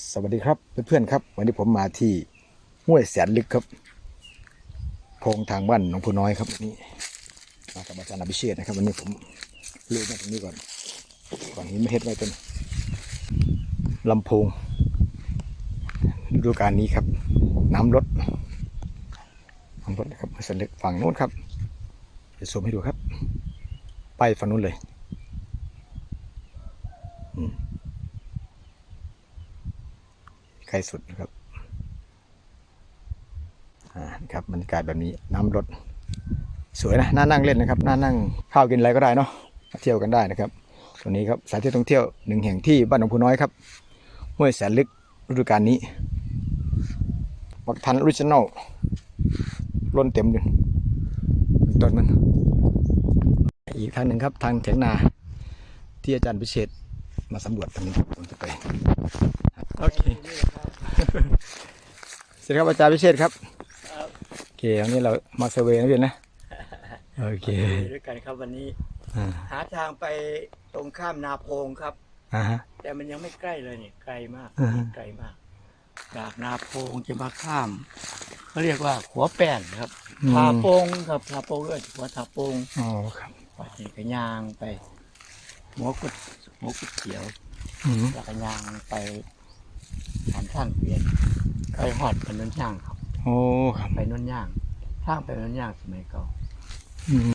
สวัสดีครับเพื่อนๆครับ วันนี้ผมมาที่ห้วยแสนลึกครับโพงทางบ้านหนองผู้น้อยครับนี่มากับอาจารย์อภิเชษนะครับ วันนี้ผมเลือกมาตรงนี้ก่อนก่อนหินไม่เฮ็ดไว้ต้นลำโพงฤดูกาลนี้ครับ น้ำลดน้ำลดนะครับแสนลึกฝั่งโน้นครับจะซูมให้ดูครับ ไปฝั่งนู้นเลยใก ล้สุดนะครับอ่าครับบรรยากาศแบบนี้น้ำรถสวยนะน่านั่งเล่นนะครับน่านั่งข้าวกินอะไรก็ได้เนาะเที่ยวกันได้นะครับตัวนี้ครับสถานที่ท่องเที่ยวหนึ่งแห่งที่บ้านหนองพูน้อยครับห้วยแสนลึกฤดูกาลนี้บักทันออริจินอลล้นเต็มอยู่ต้นมัน อีกทางหนึ่งครับทางเถียงนาที่อาจารย์พิเชษมาสำรวจทางนี้ผมจะไป โอเคสวัสดีครับอาจารย์พิเชษฐ์ครับครับโอเควันนี้เรามาเซอร์เวย์นะพี่นะโอเคอยู่ด้วยกันครับวันนี้อ่าหาทางไปตรงข้ามนาโพงครับอ่าฮะแต่มันยังไม่ใกล้เลยเนี่ยไกลมากอือฮึไกลมาก จากนาโพงจะมาข้ามเขาเรียกว่าหัวแป้นครับทาโปงครับทาโปงเอ้ยหัวทาโปงอ๋อครับไปกระยางไปหัวกุดหัวกุดเขียวอืมแล้วก็ยางไป ทางข้างเปลี่ยนไปหอดไปนนย่างครับ โอ้ครับไปนนย่างทางไปนนย่างสมัยเก่าอืม